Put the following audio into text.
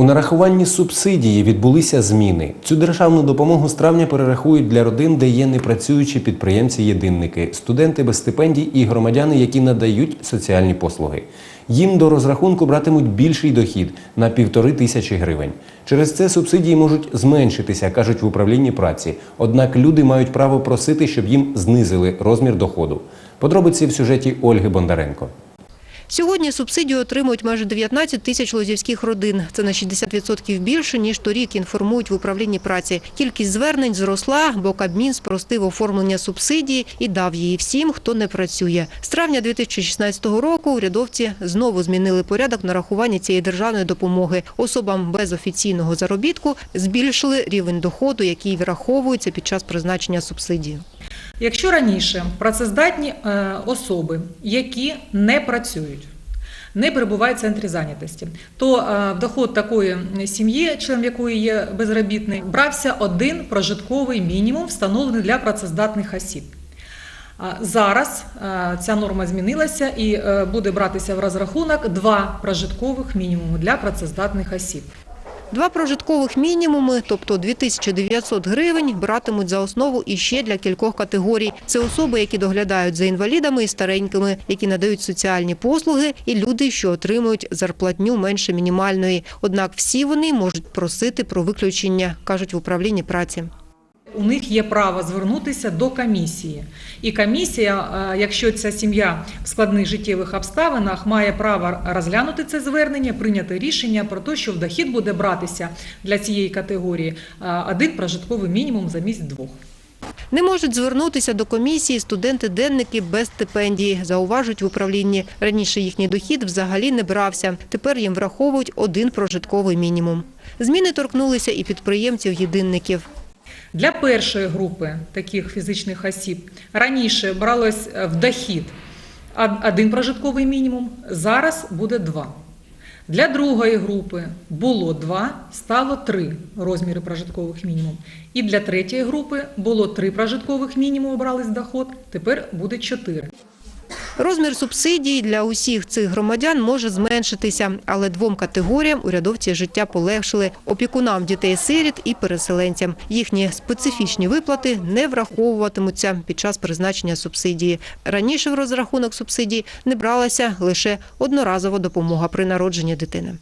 У нарахуванні субсидії відбулися зміни. Цю державну допомогу з травня перерахують для родин, де є непрацюючі підприємці-єдинники, студенти без стипендій і громадяни, які надають соціальні послуги. Їм до розрахунку братимуть більший дохід на півтори тисячі гривень. Через це субсидії можуть зменшитися, кажуть в управлінні праці. Однак люди мають право просити, щоб їм знизили розмір доходу. Подробиці в сюжеті Ольги Бондаренко. Сьогодні субсидію отримують майже 19 тисяч лозівських родин. Це на 60% більше, ніж торік, інформують в управлінні праці. Кількість звернень зросла, бо Кабмін спростив оформлення субсидії і дав її всім, хто не працює. З травня 2016 року урядовці знову змінили порядок нарахування цієї державної допомоги. Особам без офіційного заробітку збільшили рівень доходу, який враховується під час призначення субсидії. Якщо раніше працездатні е, особи, які не працюють, не перебувають в центрі зайнятості, то е, в доход такої сім'ї, член якої є безробітний, брався один прожитковий мінімум, встановлений для працездатних осіб. Зараз е, ця норма змінилася і буде братися в розрахунок два прожиткових мінімуми для працездатних осіб. Два прожиткових мінімуми, тобто 2900 гривень, братимуть за основу іще для кількох категорій. Це особи, які доглядають за інвалідами і старенькими, які надають соціальні послуги, і люди, що отримують зарплатню менше мінімальної. Однак всі вони можуть просити про виключення, кажуть в управлінні праці. У них є право звернутися до комісії, і комісія, е, якщо ця сім'я в складних життєвих обставинах, має право розглянути це звернення, прийняти рішення про те, що в дохід буде братися для цієї категорії е, один прожитковий мінімум замість двох. Не можуть звернутися до комісії студенти-денники без стипендії, зауважують в управлінні. Раніше їхній дохід взагалі не брався. Тепер їм враховують один прожитковий мінімум. Зміни торкнулися і підприємців-єдинників. Для першої групи таких фізичних осіб раніше бралось е, в дохід один прожитковий мінімум, зараз буде два. Для другої групи було два, стало три розміри прожиткових мінімум. І для третьої групи було три прожиткових мінімуми брались доход, тепер буде чотири. Розмір субсидій для усіх цих громадян може зменшитися, але двом категоріям урядовці життя полегшили – опікунам дітей-сиріт і переселенцям. Їхні специфічні виплати не враховуватимуться під час призначення субсидії. Раніше в розрахунок субсидій не бралася лише одноразова допомога при народженні дитини.